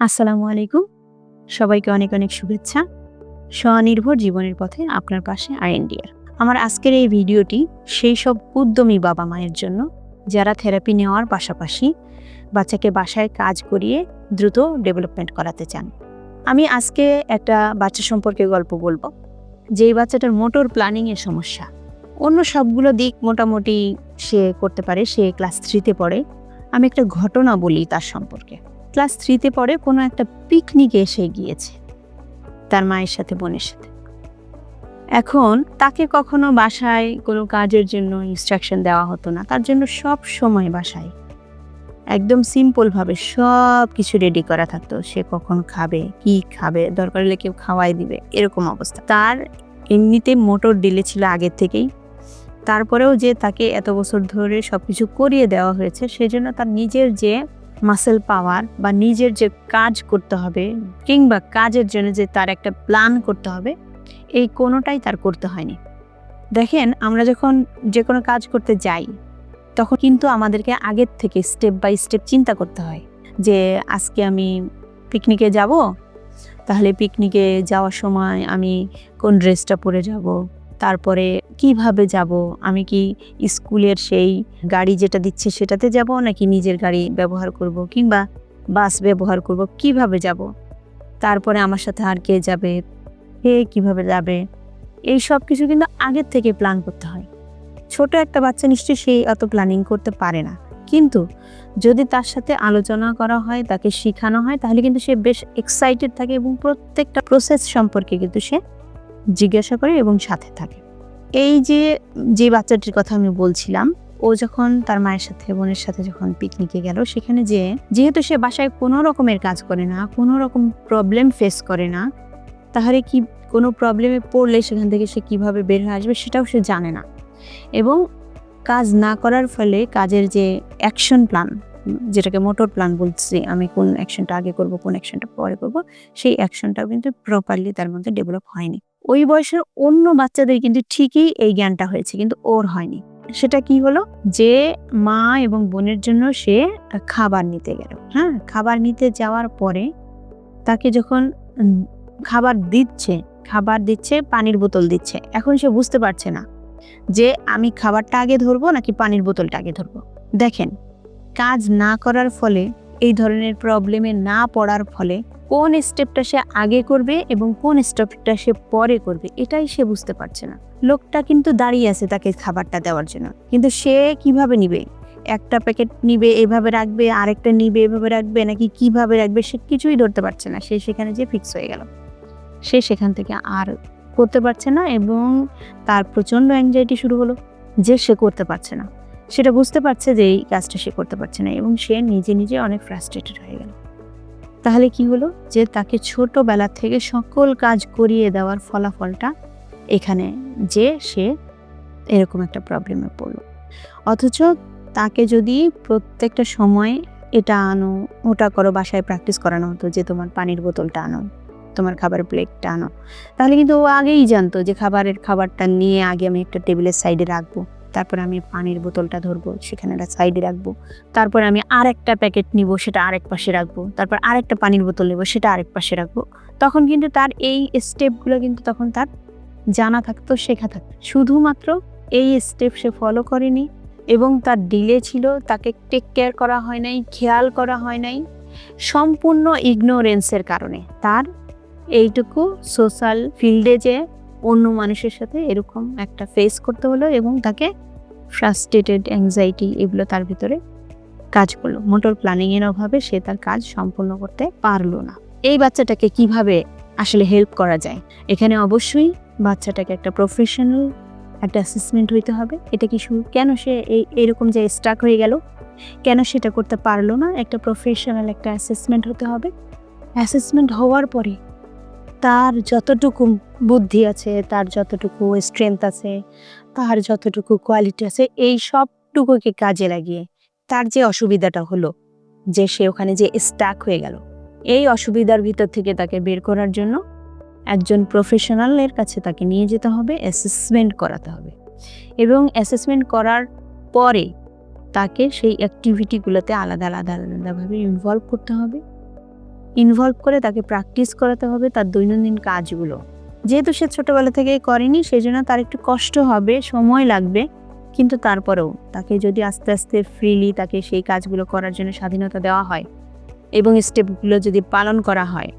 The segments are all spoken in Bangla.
আসসালামু আলাইকুম। সবাইকে অনেক অনেক শুভেচ্ছা। স্বনির্ভর জীবনের পথে আপনার পাশে আর ইন্ডিয়ার আমার আজকের এই ভিডিওটি সেই সব উদ্যমী বাবা মায়ের জন্য, যারা থেরাপি নেওয়ার পাশাপাশি বাচ্চাকে বাসায় কাজ করিয়ে দ্রুত ডেভেলপমেন্ট করাতে চান। আমি আজকে একটা বাচ্চা সম্পর্কে গল্প বলব। যেই বাচ্চাটার মোটর প্ল্যানিংয়ের সমস্যা। অন্য সবগুলো দিক মোটামুটি সে করতে পারে, সে ক্লাস থ্রিতে পড়ে। আমি একটা ঘটনা বলি তার সম্পর্কে। ক্লাস থ্রিতে পড়ে কোনো একটা পিকনিকে এসে গিয়েছে তার মায়ের সাথে, বোনের সাথে। এখন তাকে কখনো বাসায় কোনো কাজের জন্য ইনস্ট্রাকশন দেওয়া হতো না। তার জন্য সব সময় বাসায়। একদম সিম্পলভাবে সব কিছু রেডি করা থাকতো। সে কখন খাবে, কি খাবে, দরকার হলে কেউ খাওয়াই দিবে, এরকম অবস্থা। তার এমনিতে মোটর ডিলে ছিল আগের থেকেই। তারপরেও যে তাকে এত বছর ধরে সব কিছু করিয়ে দেওয়া হয়েছে, সেজন্য তার নিজের যে মাসেল পাওয়ার বা নিজের যে কাজ করতে হবে কিংবা কাজের জন্য যে তার একটা প্ল্যান করতে হবে, এই কোনোটাই তার করতে হয়নি। দেখেন, আমরা যখন যে কোনো কাজ করতে যাই, তখন কিন্তু আমাদেরকে আগের থেকে স্টেপ বাই স্টেপ চিন্তা করতে হয় যে, আজকে আমি পিকনিকে যাব, তাহলে পিকনিকে যাওয়ার সময় আমি কোন ড্রেসটা পরে যাব তারপরে কীভাবে যাব? আমি কি স্কুলের সেই গাড়ি যেটা দিচ্ছে সেটাতে যাব নাকি নিজের গাড়ি ব্যবহার করব কিংবা বাস ব্যবহার করব? কীভাবে যাব? তারপরে আমার সাথে আর কে যাবে? কে কীভাবে যাবে? এই সব কিছু কিন্তু আগের থেকে প্ল্যান করতে হয়। ছোট একটা বাচ্চা নিশ্চয়ই সেই অত প্ল্যানিং করতে পারে না। কিন্তু যদি তার সাথে আলোচনা করা হয়, তাকে শেখানো হয়, তাহলে কিন্তু সে বেশ এক্সাইটেড থাকে এবং প্রত্যেকটা প্রসেস সম্পর্কে কিন্তু সে জিজ্ঞাসা করে এবং সাথে থাকে। এই যে যে বাচ্চাটির কথা আমি বলছিলাম, ও যখন তার মায়ের সাথে, বোনের সাথে যখন পিকনিকে গেল, সেখানে যে, যেহেতু সে বাসায় কোনো রকমের কাজ করে না, কোনো রকম প্রবলেম ফেস করে না, তাহলে কি কোনো প্রবলেমে পড়লে সেখান থেকে সে কীভাবে বের হয়ে আসবে সেটাও সে জানে না। এবং কাজ না করার ফলে কাজের যে অ্যাকশন প্ল্যান যেটাকে মোটর প্ল্যান বলছি, আমি কোন অ্যাকশনটা আগে করব, কোন অ্যাকশনটা পরে করব, সেই অ্যাকশনটাও কিন্তু প্রপারলি তার মধ্যে ডেভেলপ হয়নি। ওই বয়সের অন্য বাচ্চাদের কিন্তু ঠিকই এই জ্ঞানটা হয়েছে, কিন্তু ওর হয়নি। সেটা কি হলো? যে মা এবং বোনের জন্য সে খাবার নিতে গেল। হ্যাঁ খাবার নিতে যাওয়ার পরে তাকে যখন খাবার দিচ্ছে খাবার দিচ্ছে, পানির বোতল দিচ্ছে, এখন সে বুঝতে পারছে না যে আমি খাবারটা আগে ধরবো নাকি পানির বোতলটা আগে ধরবো। দেখেন, কাজ না করার ফলে, এই ধরনের প্রবলেমে না পড়ার ফলে কোন স্টেপটা সে আগে করবে এবং কোন স্টেপটা সে পরে করবে, এটাই সে বুঝতে পারছে না। লোকটা কিন্তু দাঁড়িয়ে আছে তাকে খাবারটা দেওয়ার জন্য। কিন্তু সে কীভাবে নিবে? একটা প্যাকেট নিবে, এভাবে রাখবে, আরেকটা নিবে, এভাবে রাখবে, নাকি কীভাবে রাখবে, সে কিছুই ধরতে পারছে না। সে সেখানে যে ফিক্স হয়ে গেল। সে সেখান থেকে আর করতে পারছে না এবং তার প্রচণ্ড অ্যাংজাইটি শুরু হলো যে সে করতে পারছে না। সেটা বুঝতে পারছে যে এই কাজটা সে করতে পারছে না এবং সে নিজে নিজে অনেক ফ্রাস্ট্রেটেড হয়ে গেল। তাহলে কি হলো যে তাকে ছোটবেলা থেকে সকল কাজ করিয়ে দেওয়ার ফলাফলটা এখানে যে সে এরকম একটা প্রবলেমে পড়ল। অথচ তাকে যদি প্রত্যেকটা সময় এটা আনো, ওটা করো, বাসায় প্র্যাকটিস করানো হতো যে তোমার পানির বোতলটা আনো, তোমার খাবার প্লেটটা আনো, তাহলে কিন্তু ও আগেই জানতো যে খাবারের খাবারটা নিয়ে আগে আমি একটা টেবিলের সাইডে রাখব। তারপরে আমি পানির বোতলটা ধরবো, সেখানে একটা সাইডে রাখব। তারপরে আমি আর একটা প্যাকেট নিব, সেটা আরেক পাশে রাখব। তারপর আরেকটা পানির বোতল নেব, সেটা আরেক পাশে রাখব। তখন কিন্তু তার এই স্টেপগুলো কিন্তু তখন তার জানা থাকতো, শেখা থাকতো। শুধুমাত্র এই স্টেপ সে ফলো করেনি এবং তার ডিলে ছিল, তাকে টেক কেয়ার করা হয় নাই, খেয়াল করা হয় নাই, সম্পূর্ণ ইগনোরেন্সের কারণে। তার এইটুকু সোশ্যাল ফিল্ডে যে অন্য মানুষের সাথে এরকম একটা ফেস করতে হলো এবং তাকে ফ্রাস্ট্রেটেড অ্যাংজাইটি এগুলো তার ভিতরে কাজ করল। মোটর প্ল্যানিংয়ের অভাবে সে তার কাজ সম্পূর্ণ করতে পারল না। এই বাচ্চাটাকে কীভাবে আসলে হেল্প করা যায়? এখানে অবশ্যই বাচ্চাটাকে একটা প্রফেশনাল একটা অ্যাসেসমেন্ট হইতে হবে। এটা কি শুরু, কেন সে এই, এরকম যে স্টাক হয়ে গেল? কেন সেটা করতে পারল না? একটা প্রফেশনাল একটা অ্যাসেসমেন্ট হতে হবে। অ্যাসেসমেন্ট হওয়ার পরে তার যতটুকু বুদ্ধি আছে, তার যতটুকু স্ট্রেংথ আছে, তার যতটুকু কোয়ালিটি আছে, এই সবটুকুকে কাজে লাগিয়ে তার যে অসুবিধাটা হলো, যে সে ওখানে যে স্টাক হয়ে গেল, এই অসুবিধার ভিতর থেকে তাকে বের করার জন্য একজন প্রফেশনালের কাছে তাকে নিয়ে যেতে হবে অ্যাসেসমেন্ট করাতে হবে। এবং অ্যাসেসমেন্ট করার পরে তাকে সেই অ্যাক্টিভিটিগুলোতে আলাদা আলাদা আলাদাভাবে ইনভলভ করতে হবে। ইনভলভ করে তাকে প্র্যাকটিস করাতে হবে তার দৈনন্দিন কাজগুলো। যেহেতু সে ছোটোবেলা থেকে করেনি সেই জন্য তার একটু কষ্ট হবে, সময় লাগবে। কিন্তু তারপরেও তাকে যদি আস্তে আস্তে ফ্রিলি তাকে সেই কাজগুলো করার জন্য স্বাধীনতা দেওয়া হয় এবং স্টেপগুলো যদি পালন করা হয়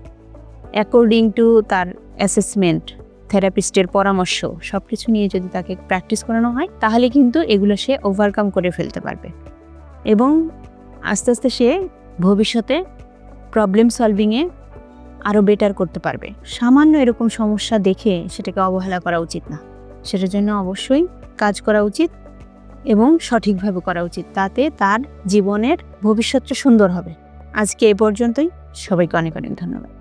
অ্যাকর্ডিং টু তার অ্যাসেসমেন্ট থেরাপিস্টের পরামর্শ সব কিছু নিয়ে যদি তাকে প্র্যাকটিস করানো হয়, তাহলে কিন্তু এগুলো সে ওভারকাম করে ফেলতে পারবে। এবং আস্তে আস্তে সে ভবিষ্যতে প্রবলেম সলভিংয়ে আরও বেটার করতে পারবে। সামান্য এরকম সমস্যা দেখে সেটাকে অবহেলা করা উচিত না। সেটার জন্য অবশ্যই কাজ করা উচিত এবং সঠিকভাবে করা উচিত, তাতে তার জীবনের ভবিষ্যৎটা সুন্দর হবে। আজকে এ পর্যন্তই। সবাইকে অনেক অনেক ধন্যবাদ।